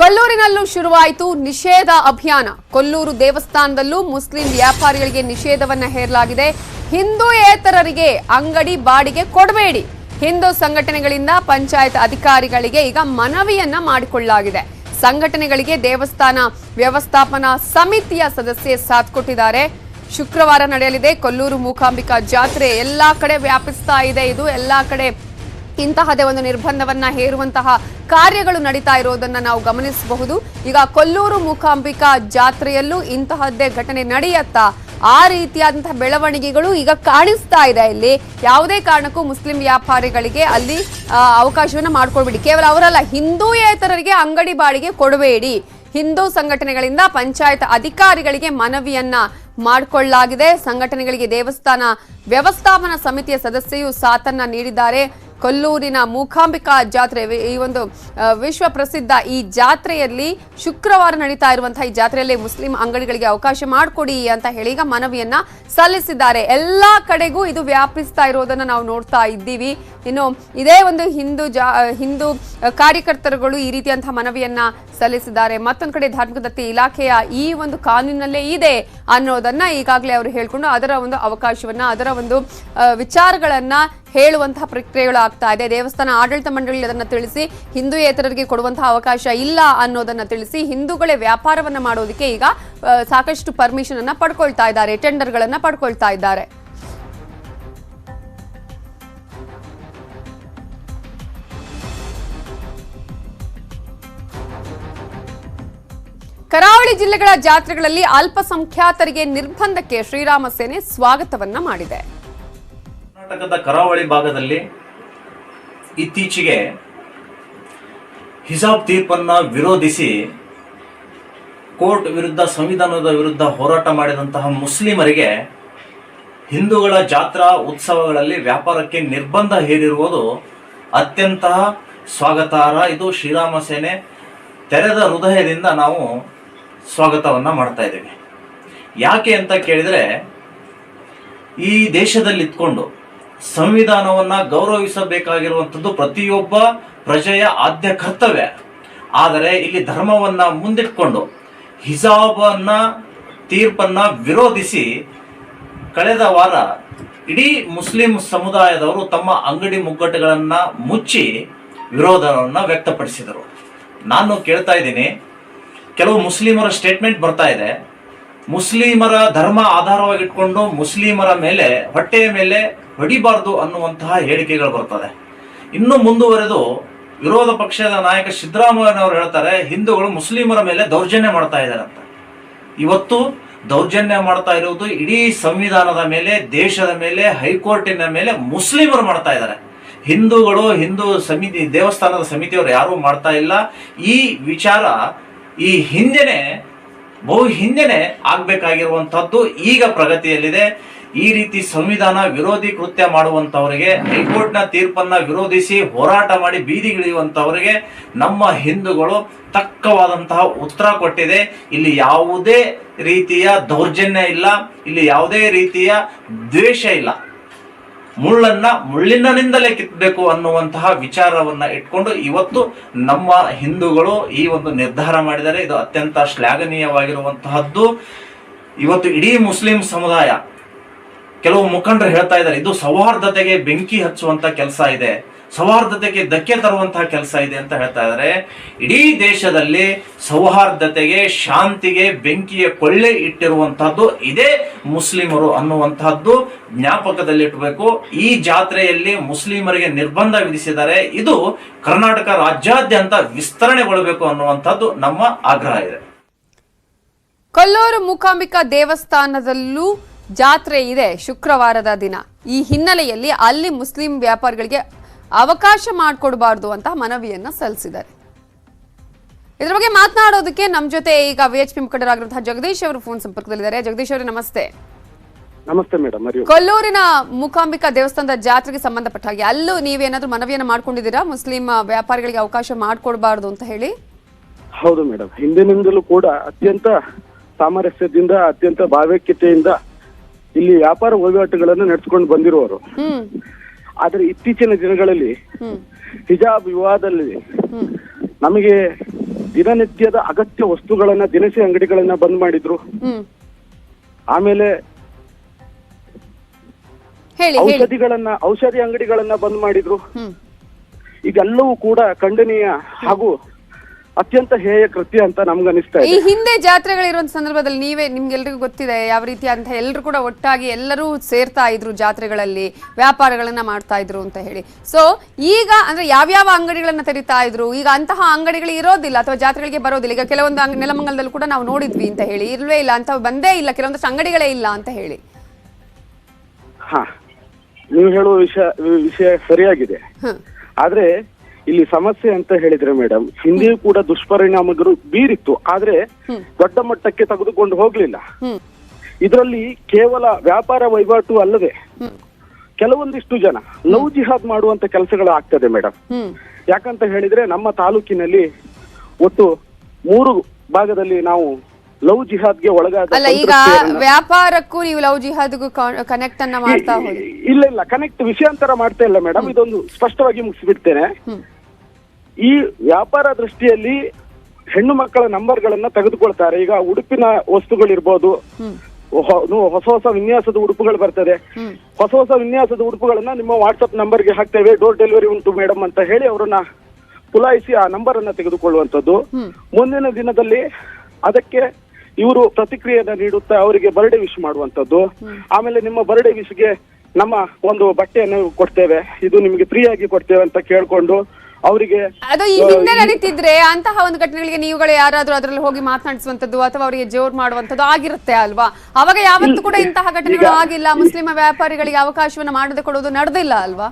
ಕೊಲ್ಲೂರಿನಲ್ಲೂ ಶುರುವಾಯಿತು ನಿಷೇಧ ಅಭಿಯಾನ. ಕೊಲ್ಲೂರು ದೇವಸ್ಥಾನದಲ್ಲೂ ಮುಸ್ಲಿಂ ವ್ಯಾಪಾರಿಗಳಿಗೆ ನಿಷೇಧವನ್ನ ಹೇರಲಾಗಿದೆ. ಹಿಂದೂಯೇತರರಿಗೆ ಅಂಗಡಿ ಬಾಡಿಗೆ ಕೊಡಬೇಡಿ. ಹಿಂದೂ ಸಂಘಟನೆಗಳಿಂದ ಪಂಚಾಯತ್ ಅಧಿಕಾರಿಗಳಿಗೆ ಈಗ ಮನವಿಯನ್ನ ಮಾಡಿಕೊಳ್ಳಲಾಗಿದೆ. ಸಂಘಟನೆಗಳಿಗೆ ದೇವಸ್ಥಾನ ವ್ಯವಸ್ಥಾಪನಾ ಸಮಿತಿಯ ಸದಸ್ಯೆ ಸಾಥ್ ಕೊಟ್ಟಿದ್ದಾರೆ. ಶುಕ್ರವಾರ ನಡೆಯಲಿದೆ ಕೊಲ್ಲೂರು ಮೂಕಾಂಬಿಕಾ ಜಾತ್ರೆ. ಎಲ್ಲಾ ಕಡೆ ವ್ಯಾಪಿಸ್ತಾ ಇದೆ ಇದು. ಎಲ್ಲಾ ಕಡೆ ಇಂತಹದೇ ಒಂದು ನಿರ್ಬಂಧವನ್ನ ಹೇರುವಂತಹ ಕಾರ್ಯಗಳು ನಡೀತಾ ಇರೋದನ್ನ ನಾವು ಗಮನಿಸಬಹುದು. ಈಗ ಕೊಲ್ಲೂರು ಮೂಕಾಂಬಿಕಾ ಜಾತ್ರೆಯಲ್ಲೂ ಇಂತಹದ್ದೇ ಘಟನೆ ನಡೆಯತ್ತಾ ಆ ರೀತಿಯಾದಂತಹ ಬೆಳವಣಿಗೆಗಳು ಈಗ ಕಾಣಿಸ್ತಾ ಇದೆ. ಇಲ್ಲಿ ಯಾವುದೇ ಕಾರಣಕ್ಕೂ ಮುಸ್ಲಿಂ ವ್ಯಾಪಾರಿಗಳಿಗೆ ಅಲ್ಲಿ ಅವಕಾಶವನ್ನು ಮಾಡ್ಕೊಳ್ಬೇಡಿ. ಕೇವಲ ಅವರಲ್ಲ, ಹಿಂದೂಯೇತರರಿಗೆ ಅಂಗಡಿ ಬಾಡಿಗೆ ಕೊಡಬೇಡಿ. ಹಿಂದೂ ಸಂಘಟನೆಗಳಿಂದ ಪಂಚಾಯತ್ ಅಧಿಕಾರಿಗಳಿಗೆ ಮನವಿಯನ್ನ ಮಾಡಿಕೊಳ್ಳಲಾಗಿದೆ. ಸಂಘಟನೆಗಳಿಗೆ ದೇವಸ್ಥಾನ ವ್ಯವಸ್ಥಾಪನಾ ಸಮಿತಿಯ ಸದಸ್ಯೆಯು ಸಾಥನ್ನ ನೀಡಿದ್ದಾರೆ. ಕೊಲ್ಲೂರಿನ ಮೂಕಾಂಬಿಕಾ ಜಾತ್ರೆ. ಈ ಒಂದು ವಿಶ್ವ ಪ್ರಸಿದ್ಧ ಈ ಜಾತ್ರೆಯಲ್ಲಿ ಶುಕ್ರವಾರ ನಡೀತಾ ಇರುವಂತಹ ಈ ಜಾತ್ರೆಯಲ್ಲಿ ಮುಸ್ಲಿಂ ಅಂಗಡಿಗಳಿಗೆ ಅವಕಾಶ ಮಾಡಿಕೊಡಿ ಅಂತ ಹೇಳಿ ಈಗ ಮನವಿಯನ್ನ ಸಲ್ಲಿಸಿದ್ದಾರೆ. ಎಲ್ಲ ಕಡೆಗೂ ಇದು ವ್ಯಾಪಿಸ್ತಾ ಇರೋದನ್ನ ನಾವು ನೋಡ್ತಾ ಇದ್ದೀವಿ. ಇನ್ನು ಇದೇ ಒಂದು ಹಿಂದೂ ಜಾ ಹಿಂದೂ ಕಾರ್ಯಕರ್ತರುಗಳು ಈ ರೀತಿಯಂತಹ ಮನವಿಯನ್ನ ಸಲ್ಲಿಸಿದ್ದಾರೆ. ಮತ್ತೊಂದು ಕಡೆ ಧಾರ್ಮಿಕ ದತ್ತಿ ಇಲಾಖೆಯ ಈ ಒಂದು ಕಾನೂನಿನಲ್ಲೇ ಇದೆ ಅನ್ನೋದನ್ನ ಈಗಾಗಲೇ ಅವರು ಹೇಳಿಕೊಂಡು ಅದರ ಒಂದು ಅವಕಾಶವನ್ನ, ಅದರ ಒಂದು ವಿಚಾರಗಳನ್ನ ಹೇಳುವಂತಹ ಪ್ರಕ್ರಿಯೆಗಳು ಆಗ್ತಾ ಇದೆ. ದೇವಸ್ಥಾನ ಆಡಳಿತ ಮಂಡಳಿ ಅದನ್ನು ತಿಳಿಸಿ ಹಿಂದೂಯೇತರರಿಗೆ ಕೊಡುವಂತಹ ಅವಕಾಶ ಇಲ್ಲ ಅನ್ನೋದನ್ನ ತಿಳಿಸಿ, ಹಿಂದೂಗಳೇ ವ್ಯಾಪಾರವನ್ನ ಮಾಡೋದಕ್ಕೆ ಈಗ ಸಾಕಷ್ಟು ಪರ್ಮಿಷನ್ ಅನ್ನ ಪಡ್ಕೊಳ್ತಾ ಇದ್ದಾರೆ ಟೆಂಡರ್ ಗಳನ್ನ ಪಡ್ಕೊಳ್ತಾ ಇದ್ದಾರೆ. ಕರಾವಳಿ ಜಿಲ್ಲೆಗಳ ಜಾತ್ರೆಗಳಲ್ಲಿ ಅಲ್ಪಸಂಖ್ಯಾತರಿಗೆ ನಿರ್ಬಂಧಕ್ಕೆ ಶ್ರೀರಾಮ ಸೇನೆ ಸ್ವಾಗತವನ್ನ ಮಾಡಿದೆ. ಕರ್ನಾಟಕದ ಕರಾವಳಿ ಭಾಗದಲ್ಲಿ ಇತ್ತೀಚೆಗೆ ಹಿಜಾಬ್ ತೀರ್ಪನ್ನು ವಿರೋಧಿಸಿ ಕೋರ್ಟ್ ವಿರುದ್ಧ, ಸಂವಿಧಾನದ ವಿರುದ್ಧ ಹೋರಾಟ ಮಾಡಿದಂತಹ ಮುಸ್ಲಿಮರಿಗೆ ಹಿಂದೂಗಳ ಜಾತ್ರಾ ಉತ್ಸವಗಳಲ್ಲಿ ವ್ಯಾಪಾರಕ್ಕೆ ನಿರ್ಬಂಧ ಹೇರಿರುವುದು ಅತ್ಯಂತ ಸ್ವಾಗತಾರ್ಹ. ಇದು ಶ್ರೀರಾಮ ಸೇನೆ ತೆರೆದ ಹೃದಯದಿಂದ ನಾವು ಸ್ವಾಗತವನ್ನ ಮಾಡ್ತಾ ಇದ್ದೀವಿ. ಯಾಕೆ ಅಂತ ಕೇಳಿದರೆ, ಈ ದೇಶದಲ್ಲಿ ಇದ್ಕೊಂಡು ಸಂವಿಧಾನವನ್ನ ಗೌರವಿಸಬೇಕಾಗಿರುವಂಥದ್ದು ಪ್ರತಿಯೊಬ್ಬ ಪ್ರಜೆಯ ಆದ್ಯ ಕರ್ತವ್ಯ. ಆದರೆ ಇಲ್ಲಿ ಧರ್ಮವನ್ನ ಮುಂದಿಟ್ಕೊಂಡು ಹಿಜಾಬನ್ನ, ತೀರ್ಪನ್ನ ವಿರೋಧಿಸಿ ಕಳೆದ ವಾರ ಇಡೀ ಮುಸ್ಲಿಂ ಸಮುದಾಯದವರು ತಮ್ಮ ಅಂಗಡಿ ಮುಗ್ಗಟ್ಟುಗಳನ್ನ ಮುಚ್ಚಿ ವಿರೋಧವನ್ನ ವ್ಯಕ್ತಪಡಿಸಿದರು. ನಾನು ಕೇಳ್ತಾ ಇದ್ದೀನಿ, ಕೆಲವು ಮುಸ್ಲಿಮರ ಸ್ಟೇಟ್ಮೆಂಟ್ ಬರ್ತಾ ಇದೆ. ಮುಸ್ಲಿಮರ ಧರ್ಮ ಆಧಾರವಾಗಿಟ್ಕೊಂಡು ಮುಸ್ಲಿಮರ ಮೇಲೆ, ಹೊಟ್ಟೆಯ ಮೇಲೆ ಹೊಡಿಬಾರ್ದು ಅನ್ನುವಂತಹ ಹೇಳಿಕೆಗಳು ಬರ್ತದೆ. ಇನ್ನು ಮುಂದುವರೆದು ವಿರೋಧ ಪಕ್ಷದ ನಾಯಕ ಸಿದ್ದರಾಮಯ್ಯನವರು ಹೇಳ್ತಾರೆ, ಹಿಂದೂಗಳು ಮುಸ್ಲಿಮರ ಮೇಲೆ ದೌರ್ಜನ್ಯ ಮಾಡ್ತಾ ಇದ್ದಾರೆ ಅಂತ ಇವತ್ತು ದೌರ್ಜನ್ಯ ಮಾಡ್ತಾ ಇರುವುದು ಇಡೀ ಸಂವಿಧಾನದ ಮೇಲೆ, ದೇಶದ ಮೇಲೆ, ಹೈಕೋರ್ಟಿನ ಮೇಲೆ ಮುಸ್ಲಿಮರು ಮಾಡ್ತಾ ಇದ್ದಾರೆ. ಹಿಂದೂಗಳು, ಹಿಂದೂ ಸಮಿತಿ, ದೇವಸ್ಥಾನದ ಸಮಿತಿಯವರು ಯಾರೂ ಮಾಡ್ತಾ ಇಲ್ಲ. ಈ ವಿಚಾರ ಈ ಹಿಂದೆನೆ, ಬಹು ಹಿಂದೆನೆ ಆಗ್ಬೇಕಾಗಿರುವಂತಹದ್ದು ಈಗ ಪ್ರಗತಿಯಲ್ಲಿದೆ. ಈ ರೀತಿ ಸಂವಿಧಾನ ವಿರೋಧಿ ಕೃತ್ಯ ಮಾಡುವಂತವರಿಗೆ, ಹೈಕೋರ್ಟ್ನ ತೀರ್ಪನ್ನ ವಿರೋಧಿಸಿ ಹೋರಾಟ ಮಾಡಿ ಬೀದಿಗಿಳಿಯುವಂತವರಿಗೆ ನಮ್ಮ ಹಿಂದೂಗಳು ತಕ್ಕವಾದಂತಹ ಉತ್ತರ ಕೊಟ್ಟಿದೆ. ಇಲ್ಲಿ ಯಾವುದೇ ರೀತಿಯ ದೌರ್ಜನ್ಯ ಇಲ್ಲ, ಇಲ್ಲಿ ಯಾವುದೇ ರೀತಿಯ ದ್ವೇಷ ಇಲ್ಲ. ಮುಳ್ಳನ್ನ ಮುಳ್ಳಿನಿಂದಲೇ ಕಿತ್ತಬೇಕು ಅನ್ನುವಂತಹ ವಿಚಾರವನ್ನ ಇಟ್ಕೊಂಡು ಇವತ್ತು ನಮ್ಮ ಹಿಂದೂಗಳು ಈ ಒಂದು ನಿರ್ಧಾರ ಮಾಡಿದರೆ ಇದು ಅತ್ಯಂತ ಶ್ಲಾಘನೀಯವಾಗಿರುವಂತಹದ್ದು. ಇವತ್ತು ಇಡೀ ಮುಸ್ಲಿಂ ಸಮುದಾಯ ಕೆಲವು ಮುಖಂಡರು ಹೇಳ್ತಾ ಇದ್ದಾರೆ, ಇದು ಸೌಹಾರ್ದತೆಗೆ ಬೆಂಕಿ ಹಚ್ಚುವಂತ ಕೆಲಸ ಇದೆ, ಸೌಹಾರ್ದತೆಗೆ ಧಕ್ಕೆ ತರುವಂತಹ ಕೆಲಸ ಇದೆ ಅಂತ ಹೇಳ್ತಾ ಇದ್ದಾರೆ. ಇಡೀ ದೇಶದಲ್ಲಿ ಸೌಹಾರ್ದತೆಗೆ, ಶಾಂತಿಗೆ ಬೆಂಕಿಯ ಕೊಳ್ಳೆ ಇಟ್ಟಿರುವಂತಹದ್ದು ಇದೇ ಮುಸ್ಲಿಮರು ಅನ್ನುವಂತಹದ್ದು ಜ್ಞಾಪಕದಲ್ಲಿಟ್ಟಬೇಕು ಈ ಜಾತ್ರೆಯಲ್ಲಿ ಮುಸ್ಲಿಮರಿಗೆ ನಿರ್ಬಂಧ ವಿಧಿಸಿದ್ದಾರೆ. ಇದು ಕರ್ನಾಟಕ ರಾಜ್ಯಾದ್ಯಂತ ವಿಸ್ತರಣೆಗೊಳ್ಳಬೇಕು ಅನ್ನುವಂಥದ್ದು ನಮ್ಮ ಆಗ್ರಹ ಇದೆ. ಕಲ್ಲೂರು ಮೂಕಾಂಬಿಕಾ ದೇವಸ್ಥಾನದಲ್ಲೂ ಜಾತ್ರೆ ಇದೆ ಶುಕ್ರವಾರದ ದಿನ. ಈ ಹಿನ್ನೆಲೆಯಲ್ಲಿ ಅಲ್ಲಿ ಮುಸ್ಲಿಂ ವ್ಯಾಪಾರಿಗಳಿಗೆ ಅವಕಾಶ ಮಾಡಿಕೊಡಬಾರ್ದು ಅಂತ ಮನವಿಯನ್ನ ಸಲ್ಲಿಸಿದ್ದಾರೆ. ಇದ್ರ ಬಗ್ಗೆ ಮಾತನಾಡೋದಕ್ಕೆ ನಮ್ಮ ಜೊತೆ ಈಗ ವಿ ಎಚ್ ಪಿ ಮುಖಂಡರಾಗಿರುವಂತಹ ಜಗದೀಶ್ ಅವರು ಫೋನ್ ಸಂಪರ್ಕದಲ್ಲಿದ್ದಾರೆ. ಜಗದೀಶ್ ಅವರೇ ನಮಸ್ತೆ. ನಮಸ್ತೆ ಮೇಡಮ್. ಕೊಲ್ಲೂರಿನ ಮೂಕಾಂಬಿಕಾ ದೇವಸ್ಥಾನದ ಜಾತ್ರೆಗೆ ಸಂಬಂಧಪಟ್ಟ ಹಾಗೆ ಅಲ್ಲೂ ನೀವೇನಾದ್ರೂ ಮನವಿಯನ್ನ ಮಾಡ್ಕೊಂಡಿದ್ದೀರಾ? ಮುಸ್ಲಿಂ ವ್ಯಾಪಾರಿಗಳಿಗೆ ಅವಕಾಶ ಮಾಡಿಕೊಡಬಾರ್ದು ಅಂತ ಹೇಳಿ? ಹೌದು ಮೇಡಮ್ ಹಿಂದಿನಿಂದಲೂ ಕೂಡ ಅತ್ಯಂತ ಸಾಮರಸ್ಯದಿಂದ ಅತ್ಯಂತ ಭಾವೈಕ್ಯತೆಯಿಂದ ಇಲ್ಲಿ ವ್ಯಾಪಾರ ವಹಿವಾಟುಗಳನ್ನು ನಡೆಸಿಕೊಂಡು ಬಂದಿರುವವರು. ಆದ್ರೆ ಇತ್ತೀಚಿನ ದಿನಗಳಲ್ಲಿ ಹಿಜಾಬ್ ವಿವಾದದಲ್ಲಿ ನಮಗೆ ದಿನನಿತ್ಯದ ಅಗತ್ಯ ವಸ್ತುಗಳನ್ನ ದಿನಸಿ ಅಂಗಡಿಗಳನ್ನ ಬಂದ್ ಮಾಡಿದ್ರು. ಆಮೇಲೆ ಔಷಧಿಗಳನ್ನ ಔಷಧಿ ಅಂಗಡಿಗಳನ್ನ ಬಂದ್ ಮಾಡಿದ್ರು. ಇದೆಲ್ಲವೂ ಕೂಡ ಖಂಡನೀಯ ಹಾಗೂ ಅತ್ಯಂತ ಹೇಯ ಕೃತ್ಯ ಅಂತ ನಮ್ಗನಿಸ್ತಾ ಈ ಇದೆ ಹಿಂದೆ ಜಾತ್ರೆಗಳಿರುವಂತ ಸಂದರ್ಭದಲ್ಲಿ ನೀವೇ ನಿಮ್ಗೆಲ್ರಿಗೂ ಗೊತ್ತಿದೆ ಯಾವ ರೀತಿ ಅಂತ ಎಲ್ಲರೂ ಕೂಡ ಒಟ್ಟಾಗಿ ಎಲ್ಲರೂ ಸೇರ್ತಾ ಇದ್ರು ಜಾತ್ರೆಗಳಲ್ಲಿ ವ್ಯಾಪಾರಗಳನ್ನ ಮಾಡ್ತಾ ಇದ್ರು ಅಂತ ಹೇಳಿ. ಸೊ ಈಗ ಅಂದ್ರೆ ಯಾವ್ಯಾವ ಅಂಗಡಿಗಳನ್ನ ತೆರಿತಾ ಇದ್ರು? ಈಗ ಅಂತಹ ಅಂಗಡಿಗಳು ಇರೋದಿಲ್ಲ ಅಥವಾ ಜಾತ್ರೆಗಳಿಗೆ ಬರೋದಿಲ್ಲ. ಈಗ ಕೆಲವೊಂದು ಅಂಗ್- ನೆಲಮಂಗಲದಲ್ಲೂ ಕೂಡ ನಾವು ನೋಡಿದ್ವಿ ಅಂತ ಹೇಳಿ. ಇಲ್ವೇ ಇಲ್ಲ ಅಂತ ಬಂದೇ ಇಲ್ಲ ಕೆಲವೊಂದಷ್ಟು ಅಂಗಡಿಗಳೇ ಇಲ್ಲ ಅಂತ ಹೇಳಿ. ಹಾ ನೀವು ಹೇಳುವ ವಿಷಯ ವಿಷಯ ಸರಿಯಾಗಿದೆ. ಹ್ಮ್ ಆದ್ರೆ ಇಲ್ಲಿ ಸಮಸ್ಯೆ ಅಂತ ಹೇಳಿದ್ರೆ ಮೇಡಮ್ ಹಿಂದೆಯೂ ಕೂಡ ದುಷ್ಪರಿಣಾಮಗಳು ಬೀರಿತ್ತು. ಆದ್ರೆ ದೊಡ್ಡ ಮಟ್ಟಕ್ಕೆ ತೆಗೆದುಕೊಂಡು ಹೋಗ್ಲಿಲ್ಲ. ಇದರಲ್ಲಿ ಕೇವಲ ವ್ಯಾಪಾರ ವಹಿವಾಟು ಅಲ್ಲದೆ ಕೆಲವೊಂದಿಷ್ಟು ಜನ ಲವ್ ಜಿಹಾದ್ ಮಾಡುವಂತ ಕೆಲಸಗಳು ಆಗ್ತದೆ ಮೇಡಮ್. ಯಾಕಂತ ಹೇಳಿದ್ರೆ ನಮ್ಮ ತಾಲೂಕಿನಲ್ಲಿ ಒಟ್ಟು ಮೂರು ಭಾಗದಲ್ಲಿ ನಾವು ಲವ್ ಜಿಹಾದ್ಗೆ ಒಳಗಾದ ಅಲ್ಲ ಈಗ ಸಂತ್ರಸ್ತೆಯರನ್ನ- ವ್ಯಾಪಾರಕ್ಕೂ ನೀವು ಲವ್ ಜಿಹಾದ್ಗೂ ಕನೆಕ್ಟ್ ಅನ್ನ ಮಾಡ್ತಾ ಹೋಗಿ. ಇಲ್ಲ ಇಲ್ಲ ಕನೆಕ್ಟ್ ವಿಷಯಾಂತರ ಮಾಡ್ತಾ ಇಲ್ಲ ಮೇಡಮ್. ಇದೊಂದು ಸ್ಪಷ್ಟವಾಗಿ ಮುಗಿಸ್ಬಿಡ್ತೇನೆ. ಹ್ಮ್. ಈ ವ್ಯಾಪಾರ ದೃಷ್ಟಿಯಲ್ಲಿ ಹೆಣ್ಣು ಮಕ್ಕಳ ನಂಬರ್ಗಳನ್ನ ತೆಗೆದುಕೊಳ್ತಾರೆ. ಈಗ ಉಡುಪಿನ ವಸ್ತುಗಳಿರ್ಬೋದು. ಹ್ಮ್. ಹೊ- ನು- ಹೊಸ ಹೊಸ ವಿನ್ಯಾಸದ ಉಡುಪುಗಳು ಬರ್ತದೆ. ಹೊಸ ಹೊಸ ವಿನ್ಯಾಸದ ಉಡುಪುಗಳನ್ನ ನಿಮ್ಮ ವಾಟ್ಸ್ಆಪ್ ನಂಬರ್ಗೆ ಹಾಕ್ತೇವೆ. ಡೋರ್ ಡೆಲಿವರಿ ಉಂಟು ಮೇಡಮ್ ಅಂತ ಹೇಳಿ ಅವರನ್ನ ಪುಲಾಯಿಸಿ ಆ ನಂಬರ್ ಅನ್ನ ತೆಗೆದುಕೊಳ್ಳುವಂಥದ್ದು ಮುಂದಿನ ದಿನದಲ್ಲಿ ಅದಕ್ಕೆ ಇವರು ಪ್ರತಿಕ್ರಿಯೆಯನ್ನ ನೀಡುತ್ತಾ ಅವರಿಗೆ ಬರ್ಡೇ ವಿಶ್ ಮಾಡುವಂತದ್ದು ಆಮೇಲೆ ನಿಮ್ಮ ಬರ್ಡೇ ವಿಶ್ಗೆ ನಮ್ಮ ಒಂದು ಬಟ್ಟೆಯನ್ನು ಕೊಡ್ತೇವೆ. ಇದು ನಿಮಗೆ ಫ್ರೀ ಆಗಿ ಕೊಡ್ತೇವೆ ಅಂತ ಕೇಳ್ಕೊಂಡು ಅವರಿಗೆ ಅದು ಈ ಹಿಂದೆ ನಡೀತಿದ್ರೆ ಅಂತಹ ಒಂದು ಘಟನೆಗಳಿಗೆ ನೀವುಗಳು ಯಾರಾದ್ರೂ ಅದರಲ್ಲಿ ಹೋಗಿ ಮಾತನಾಡಿಸುವಂತದ್ದು ಅಥವಾ ಅವರಿಗೆ ಜೋರ್ ಮಾಡುವಂತದ್ದು ಆಗಿರುತ್ತೆ ಅಲ್ವಾ? ಅವಾಗ ಯಾವತ್ತೂ ಕೂಡ ಇಂತಹ ಘಟನೆಗಳು ಆಗಿಲ್ಲ. ಮುಸ್ಲಿಂ ವ್ಯಾಪಾರಿಗಳಿಗೆ ಅವಕಾಶವನ್ನ ಮಾಡದೆ ಕೊಡುವುದು ನಡೆದಿಲ್ಲ ಅಲ್ವಾ?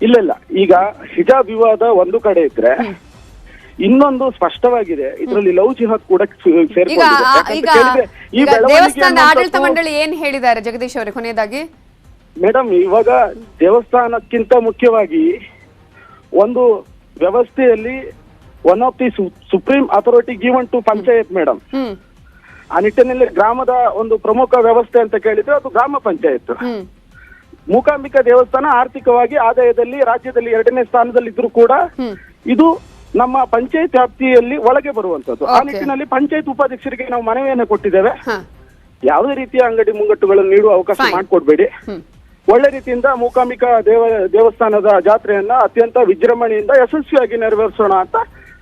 ಇಲ್ಲ ಇಲ್ಲ. ಈಗ ಹಿಜಾಬ್ ವಿವಾದ ಒಂದು ಕಡೆ ಇದ್ರೆ ಇನ್ನೊಂದು ಸ್ಪಷ್ಟವಾಗಿದೆ. ಇದರಲ್ಲಿ ಲವ್ ಜಿಹಾದ್ ಕೂಡ ಸೇರ್ಕೊಂಡಿದೆ. ಈ ಈಗ ಆಡಳಿತ ಮಂಡಳಿ ಏನ್ ಹೇಳಿದ್ದಾರೆ ಜಗದೀಶ್ ಅವರೇ ಕೊನೆಯದಾಗಿ? ಮೇಡಮ್ ಇವಾಗ ದೇವಸ್ಥಾನಕ್ಕಿಂತ ಮುಖ್ಯವಾಗಿ ಒಂದು ವ್ಯವಸ್ಥೆಯಲ್ಲಿ one of the supreme authority given to panchayat madam. ಆ ನಿಟ್ಟಿನಲ್ಲಿ ಗ್ರಾಮದ ಒಂದು ಪ್ರಮುಖ ವ್ಯವಸ್ಥೆ ಅಂತ ಕೇಳಿದ್ರೆ ಅದು ಗ್ರಾಮ ಪಂಚಾಯತ್. ಮೂಕಾಂಬಿಕಾ ದೇವಸ್ಥಾನ ಆರ್ಥಿಕವಾಗಿ ಆದಾಯದಲ್ಲಿ ರಾಜ್ಯದಲ್ಲಿ ಎರಡನೇ ಸ್ಥಾನದಲ್ಲಿ ಇದ್ರೂ ಕೂಡ ಇದು ನಮ್ಮ ಪಂಚಾಯತ್ ವ್ಯಾಪ್ತಿಯಲ್ಲಿ ಒಳಗೆ ಬರುವಂತದ್ದು ಆ. ನಿಟ್ಟಿನಲ್ಲಿ ಪಂಚಾಯತ್ ಉಪಾಧ್ಯಕ್ಷರಿಗೆ ನಾವು ಮನವಿಯನ್ನು ಕೊಟ್ಟಿದ್ದೇವೆ. ಯಾವುದೇ ರೀತಿಯ ಅಂಗಡಿ ಮುಂಗಟ್ಟುಗಳನ್ನು ನೀಡುವ ಅವಕಾಶ. ಮಾಡಿಕೊಡ್ಬೇಡಿ. ಒಳ್ಳೆ ರೀತಿಯಿಂದ ಮೂಕಾಂಬಿಕಾ ದೇವ ದೇವಸ್ಥಾನದ ಜಾತ್ರೆಯನ್ನ ಅತ್ಯಂತ ವಿಜೃಂಭಣೆಯಿಂದ ಯಶಸ್ವಿಯಾಗಿ ನೆರವೇರಿಸೋಣ ಅಂತ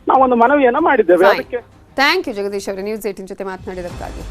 ನಾವೊಂದು ಮನವಿಯನ್ನ ಮಾಡಿದ್ದೇವೆ. ಅದಕ್ಕೆ ಥ್ಯಾಂಕ್ ಯು ಜಗದೀಶ್ ಅವರೇ. ನ್ಯೂಸ್ ಏಟಿನ್ ಜೊತೆ ಮಾತನಾಡಿದಕ್ಕಾಗಿ.